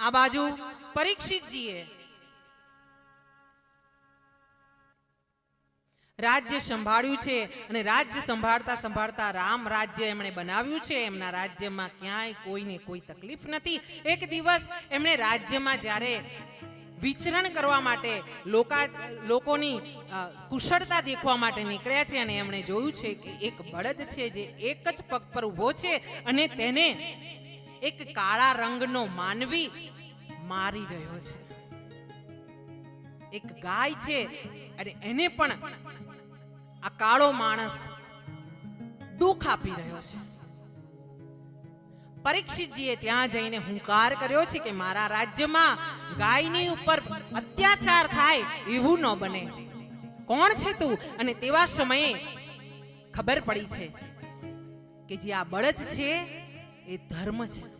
આ બાજુ પરીક્ષિતજીએ રાજ્ય સંભાળ્યું છે અને રાજ્ય સંભાળતા સંભાળતા રામ રાજ્ય એમણે બનાવ્યું છે. એમના રાજ્યમાં ક્યાંય કોઈને કોઈ તકલીફ નથી. એક દિવસ એમણે રાજ્યમાં જ્યારે વિચરણ કરવા માટે લોકા, લોકોની કુશળતા દેખવા માટે નીકળ્યા છે અને એમણે જોયું છે કે એક બળદ છે જે એક જ પગ પર ઊભો છે અને તેને એક કાળા રંગનો માનવી મારી રહ્યો છે. એક ગાય છે અને એને પણ આ કાળો માણસ દુઃખ આપી રહ્યો છે. પરીક્ષિતજીએ ત્યાં જઈને હુંકાર કર્યો છે કે મારા રાજ્યમાં ગાયની ઉપર અત્યાચાર થાય એવું ન બને. કોણ છે તું? અને તેવા સમયે ખબર પડી છે કે જે આ બળદ છે એ ધર્મ છે.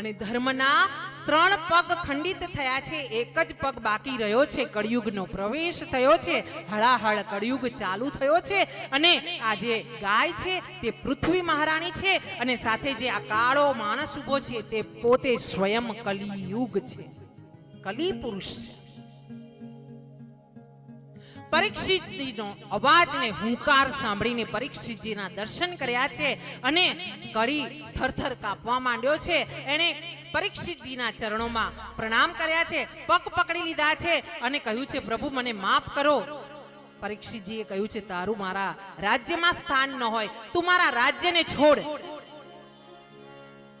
અને ધર્મના ત્રણ પગ ખંડિત થયા છે. એક જ પગ બાકી રહ્યો છે. કળિયુગનો પ્રવેશ થયો છે. હળાહળ કળિયુગ ચાલુ થયો છે. અને આ જે ગાય છે તે પૃથ્વી મહારાણી છે. અને સાથે જે આ કાળો માણસ ઊભો છે તે પોતે સ્વયં કલિયુગ છે. કલી પુરુષ છે. પરીક્ષિતજીનો અવાજને હુંકાર સાંભળીને પરીક્ષિતજીના દર્શન કર્યા છે અને કડી થરથર કાપવા માંડ્યો છે. એણે પરીક્ષિતજીના ચરણોમાં પ્રણામ કર્યા છે, પગ પકડી લીધા છે અને કહ્યું છે, પ્રભુ, મને માફ કરો. પરીક્ષિતજીએ કહ્યું છે, તારું મારા રાજ્યમાં સ્થાન ન હોય, તું મારા રાજ્યને છોડ.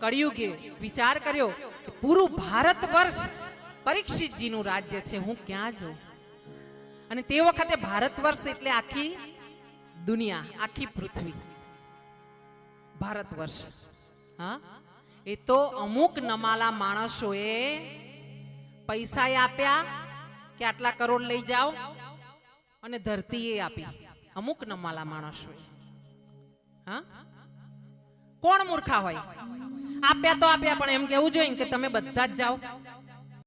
કળિયુગે વિચાર કર્યો પૂરું ભારત વર્ષ પરીક્ષિતજીનું રાજ્ય છે. હું ક્યાં જાઉં? અને તે વખતે ભારત વર્ષ એટલે આખી દુનિયા, આખી પૃથ્વી. ભારત વર્ષ. હા? એ તો અમુક નમાલા માણસોએ પૈસા આપ્યા કે આટલા કરોડ લઈ જાઓ અને ધરતીએ આપી. અમુક નમાલા માણસોએ. હા? કોણ મૂર્ખા હોય? આપ્યા તો આપ્યા, પણ એમ કેવું જોઈએ કે તમે બધા જ જાઓ.